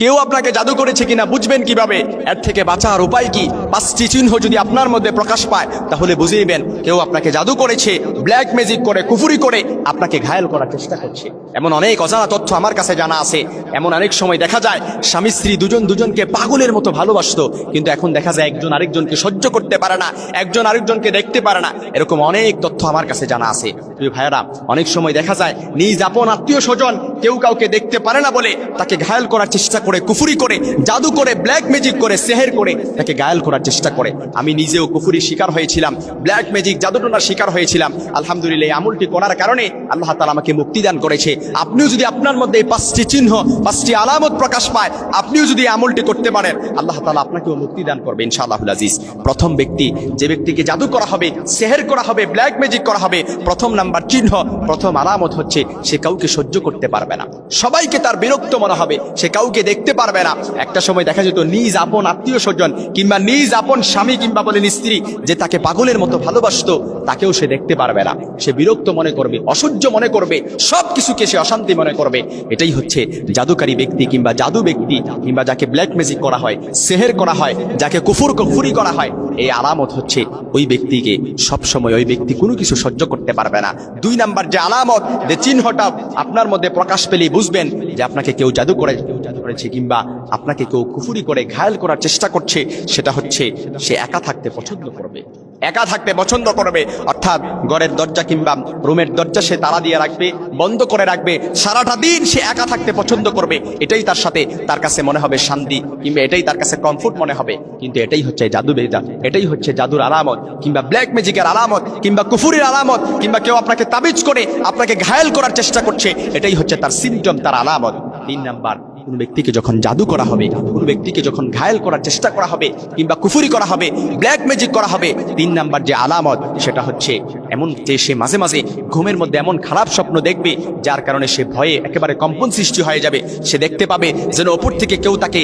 কেউ আপনাকে জাদু করেছে কিনা বুঝবেন কীভাবে? এর থেকে বাঁচার উপায় কি? পাঁচটি চিহ্ন যদি আপনার মধ্যে প্রকাশ পায়, তাহলে বুঝিবেন কেউ আপনাকে জাদু করেছে ব্ল্যাক ম্যাজিক করে, কুফুরি করে আপনাকে ঘায়েল করার চেষ্টা করছে। এমন অনেক অজানা তথ্য আমার কাছে জানা আছে। এমন অনেক সময় দেখা যায়, স্বামী স্ত্রী দুজন দুজনকে পাগলের মতো ভালোবাসতো, কিন্তু এখন দেখা যায় একজন আরেকজনকে সহ্য করতে পারে না, একজন আরেকজনকে দেখতে পারে না। এরকম অনেক তথ্য আমার কাছে জানা আছে। প্রিয় ভাইয়েরা, অনেক সময় দেখা যায়, নিজ আপন আত্মীয় স্বজন কেউ কাউকে দেখতে পারে না বলে তাকে ঘায়েল করার চেষ্টা করে, কুফুরি করে, জাদু করে ব্ল্যাক ম্যাজিক করে, সেহের করে তাকে ঘায়েল করার চেষ্টা করে। আমি নিজেও কুফুরির শিকার হয়েছিলাম, ব্ল্যাক ম্যাজিক জাদুটনার শিকার হয়েছিলাম। আলহামদুলিল্লাহ, এই আমলটি করার কারণে আল্লাহ তালা আমাকে মুক্তি দান করেছে। আপনিও যদি আপনার মধ্যে এই পাঁচটি চিহ্ন, পাঁচটি আলামত প্রকাশ পায়, আপনিও যদি এই আমলটি করতে পারেন, আল্লাহ তালা আপনাকেও মুক্তি দান করবে ইনশাআল্লাহ আজিজ। প্রথম ব্যক্তি, যে ব্যক্তিকে জাদু করা হবে, সেহের করা হবে, ব্ল্যাক ম্যাজিক করা হবে, প্রথম নাম্বার চিহ্ন, প্রথম আলামত হচ্ছে সে কাউকে সহ্য করতে পারবে না। সবাইকে তার বিরক্ত মনে হবে, সে কাউকে দেখতে পারবে না। একটা সময় দেখা যেত, নিজ আপন আত্মীয় স্বজন কিংবা নিজ আপন স্বামী কিংবা বলেন স্ত্রী, যে তাকে পাগলের মতো ভালোবাসতো, তাকেও সে দেখতে পারবে না। সে বিরক্ত মনে করবে, অসহ্য মনে করবে সব কিছুকে সে অশান্তি মনে করবে। এটাই হচ্ছে জাদুকারী ব্যক্তি কিংবা জাদু ব্যক্তি কিংবা যাকে ব্ল্যাক ম্যাজিক করা হয় সেহের করা হয়, যাকে কুফুর কুফুরি করা হয়। এই আলামত হচ্ছে ওই ব্যক্তিকে সব সময় ওই ব্যক্তি কোনো কিছু সহ্য করতে পারবে না। দুই নাম্বার যে আলামত, যে চিহ্নটা আপনার মধ্যে প্রকাশ পেলেই বুঝবেন যে আপনাকে কেউ জাদু করে করেছে কিংবা আপনাকে কেউ কুফুরি করে ঘায়াল করার চেষ্টা করছে, সেটা হচ্ছে সে একা থাকতে পছন্দ করবে। একা থাকতে পছন্দ করবে, অর্থাৎ ঘরের দরজা কিংবা রুমের দরজা সে তালা দিয়ে রাখবে, বন্ধ করে রাখবে, সারাটা দিন সে একা থাকতে পছন্দ করবে। এটাই তার সাথে তার কাছে মনে হবে শান্তি কিংবা এটাই তার কাছে কমফোর্ট মনে হবে। কিন্তু এটাই হচ্ছে জাদু বেদা এটাই হচ্ছে জাদুর আলামত কিংবা ব্ল্যাক ম্যাজিকের আলামত কিংবা কুফুরির আলামত কিংবা কেউ আপনাকে তাবিজ করে আপনাকে ঘায়াল করার চেষ্টা করছে, এটাই হচ্ছে তার সিমটম তার আলামত। তিন নাম্বার কোন ব্যক্তিকে যখন জাদু করা হবে, কোন ব্যক্তিকে যখন ঘায়েল করার চেষ্টা করা হবে কিংবা কুফুরি করা হবে ব্ল্যাক ম্যাজিক করা হবে, তিন নাম্বার যে আলামত, সেটা হচ্ছে এমন যে সে মাঝে মাঝে ঘুমের মধ্যে এমন খারাপ স্বপ্ন দেখবে, যার কারণে সে ভয়ে একেবারে কম্পন সৃষ্টি হয়ে যাবে। সে দেখতে পাবে যেন ওপর থেকে কেউ তাকে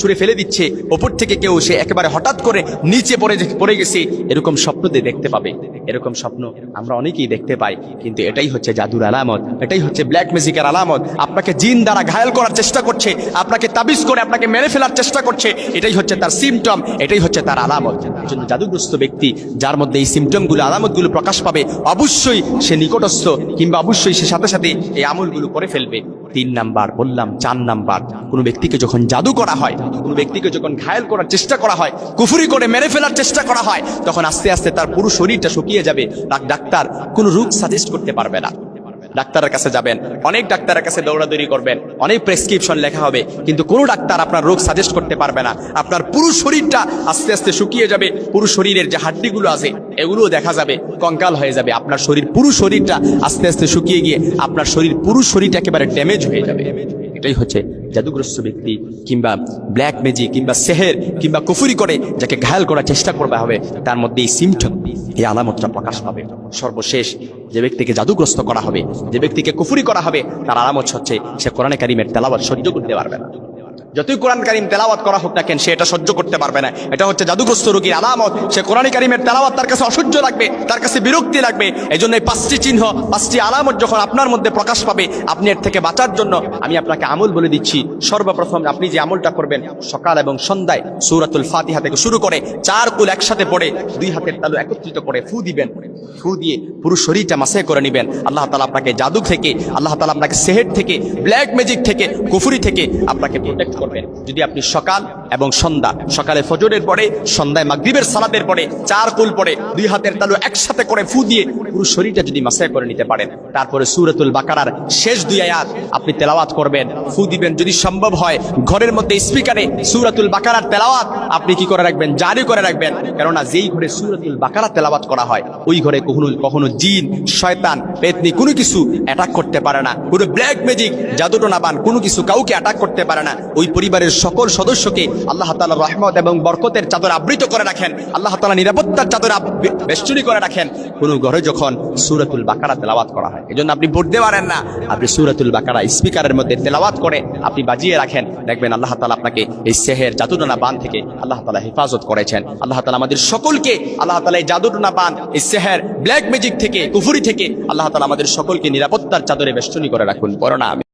ছুঁড়ে ফেলে দিচ্ছে, ওপর থেকে কেউ সে একেবারে হঠাৎ করে নিচে পড়ে পড়ে গেছে, এরকম স্বপ্ন দিয়ে দেখতে পাবে। এরকম স্বপ্ন আমরা অনেকেই দেখতে পাই, কিন্তু এটাই হচ্ছে জাদুর আলামত, এটাই হচ্ছে ব্ল্যাক ম্যাজিকের আলামত। আপনাকে জিন দ্বারা ঘায়াল করার চেষ্টা করছে, আপনাকে তাবিজ করে আপনাকে মেরে ফেলার চেষ্টা করছে, এটাই হচ্ছে তার সিমটম এটাই হচ্ছে তার আলামত। এই জন্য জাদুগ্রস্ত ব্যক্তি যার মধ্যে এই সিমটমগুলো আলামতগুলো প্রকাশ পাবে, অবশ্যই সে নিকটস্থ কিংবা অবশ্যই সে সাথে সাথে এই আমলগুলো করে ফেলবে। তিন নাম্বার, বললাম, চার নাম্বার, কোন ব্যক্তিকে যখন জাদু করা হয়, কোন ব্যক্তিকে যখন ঘায়েল করার চেষ্টা করা হয়, কুফুরি করে মেরে ফেলার চেষ্টা করা হয়, তখন আস্তে আস্তে তার পুরো শরীরটা শুকিয়ে যাবে তার ডাক্তার কোনো রোগ সাজেস্ট করতে পারবে না। ডাক্তারের কাছে যাবেন। অনেক ডাক্তারের কাছে দৌড়াদৌড়ি করবেন। অনেক প্রেসক্রিপশন লেখা হবে। কিন্তু কোনো ডাক্তার আপনার রোগ সাজেস্ট করতে পারবে না। আপনার পুরো শরীরটা আস্তে আস্তে শুকিয়ে যাবে। পুরো শরীরের যে হাড্ডিগুলো আছে, এগুলোও দেখা যাবে। কঙ্কাল হয়ে যাবে। আপনার শরীর, পুরো শরীরটা আস্তে আস্তে শুকিয়ে গিয়ে আপনার শরীর, পুরো শরীরটা একেবারে ড্যামেজ হয়ে যাবে। এটাই হচ্ছে জাদুগ্রস্ত ব্যক্তি কিংবা ব্ল্যাক ম্যাজিক কিংবা সেহের কিংবা কুফুরি করে যাকে ঘায়াল করার চেষ্টা করবে হবে, তার মধ্যে এই সিমটম এই আলামতটা প্রকাশ পাবে। সর্বশেষ যে ব্যক্তিকে জাদুগ্রস্ত করা হবে, যে ব্যক্তিকে কুফুরি করা হবে, তার আলামত হচ্ছে সে কোরআনে কারিমের তেলাবাদ সহ্য করতে পারবে না। যতই কোরআন কারিম তেলাওয়াত করা হোক না কেন, সে এটা সহ্য করতে পারবে না। এটা হচ্ছে জাদুগ্রস্ত রোগীর আলামত। সে কোরআন কারিমের তেলাওয়াত তার কাছে অসহ্য লাগবে, তার কাছে বিরক্তি লাগবে। এই জন্য এই পাঁচটি চিহ্ন, পাঁচটি আলামত যখন আপনার মধ্যে প্রকাশ পাবে, আপনি এর থেকে বাঁচার জন্য আমি আপনাকে আমল বলে দিচ্ছি, সর্বপ্রথম আপনি যে আমলটা করবেন, সকাল এবং সন্ধ্যায় সৌরাতুল ফাতিহা থেকে শুরু করে চার কুল একসাথে পড়ে, দুই হাতের তালু একত্রিত করে ফু দিবেন। ফু দিয়ে পুরো শরীরটা মাসে করে নেবেন। আল্লাহ তালা আপনাকে জাদু থেকে, আল্লাহ তালা আপনাকে সেহেট থেকে, ব্ল্যাক ম্যাজিক থেকে, কুফুরি থেকে আপনাকে প্রোটেক্ট করবেন। যদি আপনি সকাল এবং সন্ধ্যা। সকালে ফজরের পরে, সন্ধ্যায় মাগরিবের সালাতের পরে, চার কুল পরে, দুই হাতের তালু একসাথে করে ফু দিয়ে পুরো শরীরটা যদি মাসে করে নিতে পারেন। তারপরে সুরতুল বাকারার শেষ দুই আয়াত আপনি তেলাওয়াত করবেন। ফু দিবেন যদি সম্ভব হয়, ঘরের মধ্যে স্পিকারে সুরাতুল বাকারার তেলাওয়াত আপনি কি করে রাখবেন? জারি করে রাখবেন। কেননা যেই ঘরে সুরাতুল বাকারা তেলাওয়াত করা হয়, ওই ঘরে কখনো কখনো জিন, শয়তান, পেতনি কোনো কিছু অ্যাটাক করতে পারে না। কোনো ব্ল্যাক ম্যাজিক জাদুটোনা পান কোনো কিছু কাউকে অ্যাটাক করতে পারে না। ওই পরিবারের সকল সদস্যকে আল্লাহ তালা রহমত এবং বরকতের চাদর আবৃত করে রাখেন। আল্লাহ তালা নিরাপত্তার চাদর বেষ্টনী করে রাখেন। কোনো ঘরে যখন সুরাতুল বাকারা তেলাওয়াত করা হয় এই আপনি পড়তে পারেন না। আপনি সুরাতুল বাকারা স্পিকারের মধ্যে তেলাওয়াত করে আপনি বাজিয়ে রাখেন। দেখবেন আল্লাহ তালা আপনাকে এই সেহের জাদুটোনা বান থেকে আল্লাহ তালা হেফাজত করেছেন। আল্লাহ তালা আমাদের সকলকে, আল্লাহ তালা এই জাদুটোনা বান এই সেহের ব্ল্যাক ম্যাজিক থেকে, কুফুরি থেকে আল্লাহ তালা আমাদের সকলকে নিরাপত্তার চাদরে বেষ্টনী করে রাখুন। পড়ো না